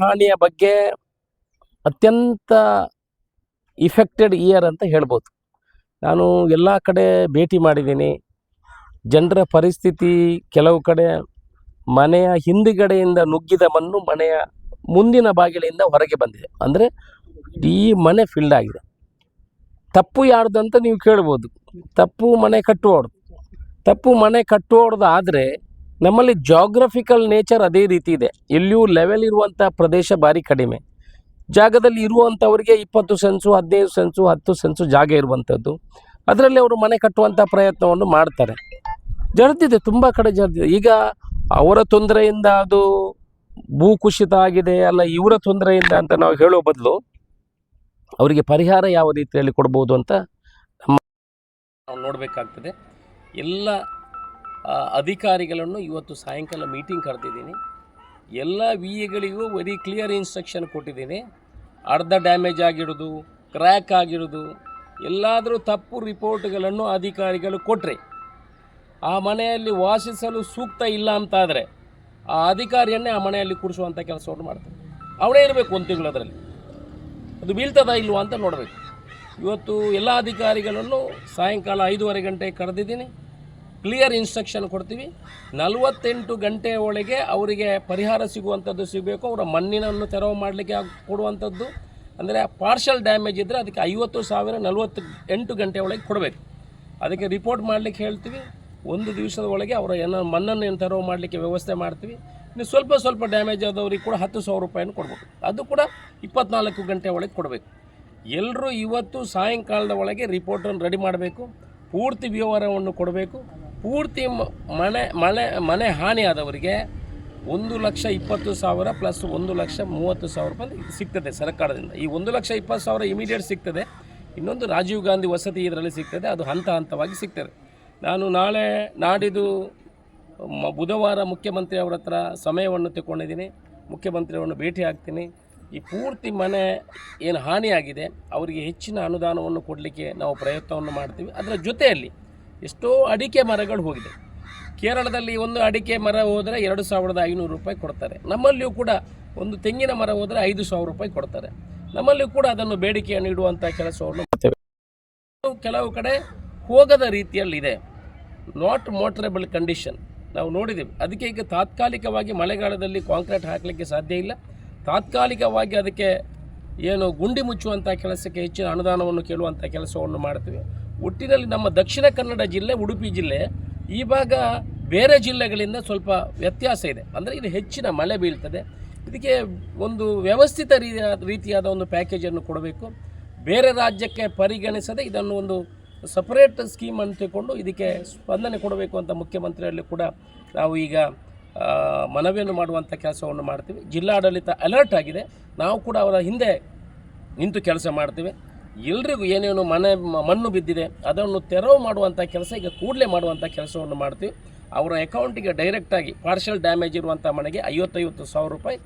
ಹಾನಿಯ ಬಗ್ಗೆ ಅತ್ಯಂತ ಇಫೆಕ್ಟೆಡ್ ಇಯರ್ ಅಂತ ಹೇಳ್ಬೋದು. ನಾನು ಎಲ್ಲ ಕಡೆ ಭೇಟಿ ಮಾಡಿದ್ದೀನಿ. ಜನರ ಪರಿಸ್ಥಿತಿ ಕೆಲವು ಕಡೆ ಮನೆಯ ಹಿಂದುಗಡೆಯಿಂದ ನುಗ್ಗಿದ ಮಣ್ಣು ಮನೆಯ ಮುಂದಿನ ಬಾಗಿಲಿಂದ ಹೊರಗೆ ಬಂದಿದೆ. ಅಂದರೆ ಈ ಮನೆ ಫಿಲ್ಡ್ ಆಗಿದೆ. ತಪ್ಪು ಯಾರ್ದು ಅಂತ ನೀವು ಕೇಳ್ಬೋದು. ತಪ್ಪು ಮನೆ ಕಟ್ಟುವವ್ರದ್ದು ತಪ್ಪು ಮನೆ ಕಟ್ಟುವವ್ರದ್ದು ಆದರೆ ನಮ್ಮಲ್ಲಿ ಜಾಗ್ರಫಿಕಲ್ ನೇಚರ್ ಅದೇ ರೀತಿ ಇದೆ. ಎಲ್ಲಿಯೂ ಲೆವೆಲ್ ಇರುವಂಥ ಪ್ರದೇಶ ಭಾರಿ ಕಡಿಮೆ. ಜಾಗದಲ್ಲಿ ಇರುವಂಥವ್ರಿಗೆ ಇಪ್ಪತ್ತು ಸೆನ್ಸು ಹದಿನೈದು ಸೆನ್ಸು ಹತ್ತು ಸೆನ್ಸು ಜಾಗ ಇರುವಂಥದ್ದು ಅದರಲ್ಲಿ ಅವರು ಮನೆ ಕಟ್ಟುವಂಥ ಪ್ರಯತ್ನವನ್ನು ಮಾಡ್ತಾರೆ. ಜರ್ದಿದೆ, ತುಂಬ ಕಡೆ ಜರ್ದಿದೆ. ಈಗ ಅವರ ತೊಂದರೆಯಿಂದ ಅದು ಭೂ ಕುಸಿತ ಆಗಿದೆ, ಅಲ್ಲ ಇವರ ತೊಂದರೆಯಿಂದ ಅಂತ ನಾವು ಹೇಳೋ ಬದಲು ಅವರಿಗೆ ಪರಿಹಾರ ಯಾವ ರೀತಿಯಲ್ಲಿ ಕೊಡ್ಬೋದು ಅಂತ ನಮ್ಮ ನಾವು ನೋಡಬೇಕಾಗ್ತದೆ. ಎಲ್ಲ ಅಧಿಕಾರಿಗಳನ್ನು ಇವತ್ತು ಸಾಯಂಕಾಲ ಮೀಟಿಂಗ್ ಕರೆದಿದ್ದೀನಿ. ಎಲ್ಲ ವಿ ಎಗಳಿಗೂ ವೆರಿ ಕ್ಲಿಯರ್ ಇನ್ಸ್ಟ್ರಕ್ಷನ್ ಕೊಟ್ಟಿದ್ದೀನಿ. ಅರ್ಧ ಡ್ಯಾಮೇಜ್ ಆಗಿರೋದು ಕ್ರ್ಯಾಕ್ ಆಗಿರೋದು, ಎಲ್ಲಾದರೂ ತಪ್ಪು ರಿಪೋರ್ಟ್ಗಳನ್ನು ಅಧಿಕಾರಿಗಳು ಕೊಟ್ಟರೆ ಆ ಮನೆಯಲ್ಲಿ ವಾಸಿಸಲು ಸೂಕ್ತ ಇಲ್ಲ ಅಂತಾದರೆ, ಆ ಅಧಿಕಾರಿಯನ್ನೇ ಆ ಮನೆಯಲ್ಲಿ ಕೂರಿಸುವಂಥ ಕೆಲಸವನ್ನು ಮಾಡ್ತಾರೆ. ಅವಳೇ ಇರಬೇಕು ಒಂದು ತಿಂಗಳು ಅದರಲ್ಲಿ ಅದು ಬೀಳ್ತದ ಇಲ್ವಾ ಅಂತ ನೋಡಬೇಕು. ಇವತ್ತು ಎಲ್ಲ ಅಧಿಕಾರಿಗಳನ್ನು ಸಾಯಂಕಾಲ ಐದೂವರೆ ಗಂಟೆ ಕರೆದಿದ್ದೀನಿ. ಕ್ಲಿಯರ್ ಇನ್ಸ್ಟ್ರಕ್ಷನ್ ಕೊಡ್ತೀವಿ. ನಲವತ್ತೆಂಟು ಗಂಟೆ ಒಳಗೆ ಅವರಿಗೆ ಪರಿಹಾರ ಸಿಗುವಂಥದ್ದು ಸಿಗಬೇಕು. ಅವರ ಮಣ್ಣಿನನ್ನು ತೆರವು ಮಾಡಲಿಕ್ಕೆ ಕೊಡುವಂಥದ್ದು. ಅಂದರೆ ಪಾರ್ಷಲ್ ಡ್ಯಾಮೇಜ್ ಇದ್ದರೆ ಅದಕ್ಕೆ ಐವತ್ತು ಸಾವಿರ ನಲವತ್ತು ಎಂಟು ಗಂಟೆ ಒಳಗೆ ಕೊಡಬೇಕು. ಅದಕ್ಕೆ ರಿಪೋರ್ಟ್ ಮಾಡಲಿಕ್ಕೆ ಹೇಳ್ತೀವಿ. ಒಂದು ದಿವಸದ ಒಳಗೆ ಅವರ ಏನೋ ಮಣ್ಣನ್ನು ಏನು ತೆರವು ಮಾಡಲಿಕ್ಕೆ ವ್ಯವಸ್ಥೆ ಮಾಡ್ತೀವಿ. ಇನ್ನು ಸ್ವಲ್ಪ ಸ್ವಲ್ಪ ಡ್ಯಾಮೇಜ್ ಆದವ್ರಿಗೆ ಕೂಡ ಹತ್ತು ಸಾವಿರ ರೂಪಾಯಿನ ಕೊಡಬೇಕು ಅದು ಕೂಡ ಇಪ್ಪತ್ನಾಲ್ಕು ಗಂಟೆ ಒಳಗೆ ಕೊಡಬೇಕು. ಎಲ್ಲರೂ ಇವತ್ತು ಸಾಯಂಕಾಲದ ಒಳಗೆ ರಿಪೋರ್ಟನ್ನು ರೆಡಿ ಮಾಡಬೇಕು. ಪೂರ್ತಿ ವಿವರವನ್ನು ಕೊಡಬೇಕು. ಪೂರ್ತಿ ಮನೆ ಮನೆ ಮನೆ ಹಾನಿ ಆದವರಿಗೆ ಒಂದು ಲಕ್ಷ ಇಪ್ಪತ್ತು ಸಾವಿರ ಪ್ಲಸ್ ಒಂದು ಲಕ್ಷ ಮೂವತ್ತು ಸಾವಿರ ರೂಪಾಯಿ ಸಿಗ್ತದೆ ಸರ್ಕಾರದಿಂದ. ಈ ಒಂದು ಲಕ್ಷ ಇಪ್ಪತ್ತು ಸಾವಿರ ಇಮಿಡಿಯೇಟ್ ಸಿಗ್ತದೆ. ಇನ್ನೊಂದು ರಾಜೀವ್ ಗಾಂಧಿ ವಸತಿ ಇದರಲ್ಲಿ ಸಿಗ್ತದೆ. ಅದು ಹಂತ ಹಂತವಾಗಿ ಸಿಗ್ತದೆ. ನಾನು ನಾಳೆ ನಾಡಿದ್ದು ಬುಧವಾರ ಮುಖ್ಯಮಂತ್ರಿ ಅವರ ಹತ್ರ ಸಮಯವನ್ನು ತಗೊಂಡಿದ್ದೀನಿ ಮುಖ್ಯಮಂತ್ರಿಯವರನ್ನು ಭೇಟಿ ಆಗ್ತೀನಿ. ಈ ಪೂರ್ತಿ ಮನೆ ಏನು ಹಾನಿಯಾಗಿದೆ, ಅವರಿಗೆ ಹೆಚ್ಚಿನ ಅನುದಾನವನ್ನು ಕೊಡಲಿಕ್ಕೆ ನಾವು ಪ್ರಯತ್ನವನ್ನು ಮಾಡ್ತೀವಿ. ಅದರ ಜೊತೆಯಲ್ಲಿ ಎಷ್ಟೋ ಅಡಿಕೆ ಮರಗಳು ಹೋಗಿದೆ. ಕೇರಳದಲ್ಲಿ ಒಂದು ಅಡಿಕೆ ಮರ ಹೋದರೆ ಎರಡು ಸಾವಿರದ ಐನೂರು ರೂಪಾಯಿ ಕೊಡ್ತಾರೆ. ನಮ್ಮಲ್ಲಿಯೂ ಕೂಡ ಒಂದು ತೆಂಗಿನ ಮರ ಹೋದರೆ ಐದು ಸಾವಿರ ರೂಪಾಯಿ ಕೊಡ್ತಾರೆ. ನಮ್ಮಲ್ಲಿಯೂ ಕೂಡ ಅದನ್ನು ಬೇಡಿಕೆಯನ್ನು ಇಡುವಂಥ ಕೆಲಸವನ್ನು ಮಾಡ್ತೇವೆ. ಕೆಲವು ಕಡೆ ಹೋಗದ ರೀತಿಯಲ್ಲಿದೆ. ನಾಟ್ ಮೋಟ್ರೇಬಲ್ ಕಂಡೀಷನ್ ನಾವು ನೋಡಿದ್ದೀವಿ ಅದಕ್ಕೆ ಈಗ ತಾತ್ಕಾಲಿಕವಾಗಿ ಮಳೆಗಾಲದಲ್ಲಿ ಕಾಂಕ್ರೀಟ್ ಹಾಕಲಿಕ್ಕೆ ಸಾಧ್ಯ ಇಲ್ಲ. ತಾತ್ಕಾಲಿಕವಾಗಿ ಅದಕ್ಕೆ ಏನು ಗುಂಡಿ ಮುಚ್ಚುವಂಥ ಕೆಲಸಕ್ಕೆ ಹೆಚ್ಚಿನ ಅನುದಾನವನ್ನು ಕೇಳುವಂಥ ಕೆಲಸವನ್ನು ಮಾಡ್ತೀವಿ. ಒಟ್ಟಿನಲ್ಲಿ ನಮ್ಮ ದಕ್ಷಿಣ ಕನ್ನಡ ಜಿಲ್ಲೆ, ಉಡುಪಿ ಜಿಲ್ಲೆ, ಈ ಭಾಗ ಬೇರೆ ಜಿಲ್ಲೆಗಳಿಂದ ಸ್ವಲ್ಪ ವ್ಯತ್ಯಾಸ ಇದೆ. ಅಂದರೆ ಇದು ಹೆಚ್ಚಿನ ಮಳೆ ಬೀಳ್ತದೆ. ಇದಕ್ಕೆ ಒಂದು ವ್ಯವಸ್ಥಿತ ರೀತಿಯ, ರೀತಿಯಾದ ಒಂದು ಪ್ಯಾಕೇಜನ್ನು ಕೊಡಬೇಕು. ಬೇರೆ ರಾಜ್ಯಕ್ಕೆ ಪರಿಗಣಿಸದೆ ಇದನ್ನು ಒಂದು ಸಪರೇಟ್ ಸ್ಕೀಮ್ ಅಂತ ತಿಳ್ಕೊಂಡು ಇದಕ್ಕೆ ಸ್ಪಂದನೆ ಕೊಡಬೇಕು ಅಂತ ಮುಖ್ಯಮಂತ್ರಿಯಲ್ಲಿ ಕೂಡ ನಾವು ಈಗ ಮನವಿಯನ್ನು ಮಾಡುವಂಥ ಕೆಲಸವನ್ನು ಮಾಡ್ತೀವಿ. ಜಿಲ್ಲಾಡಳಿತ ಅಲರ್ಟ್ ಆಗಿದೆ. ನಾವು ಕೂಡ ಅವರ ಹಿಂದೆ ನಿಂತು ಕೆಲಸ ಮಾಡ್ತೀವಿ. ಎಲ್ರಿಗೂ ಏನೇನು ಮನೆ, ಮಣ್ಣು ಬಿದ್ದಿದೆ, ಅದನ್ನು ತೆರವು ಮಾಡುವಂಥ ಕೆಲಸ, ಈಗ ಕೂಡಲೇ ಮಾಡುವಂಥ ಕೆಲಸವನ್ನು ಮಾಡ್ತೀವಿ. ಅವರ ಅಕೌಂಟಿಗೆ ಡೈರೆಕ್ಟಾಗಿ ಪಾರ್ಷಲ್ ಡ್ಯಾಮೇಜ್ ಇರುವಂಥ ಮನೆಗೆ ಐವತ್ತೈವತ್ತು ಸಾವಿರ ರೂಪಾಯಿ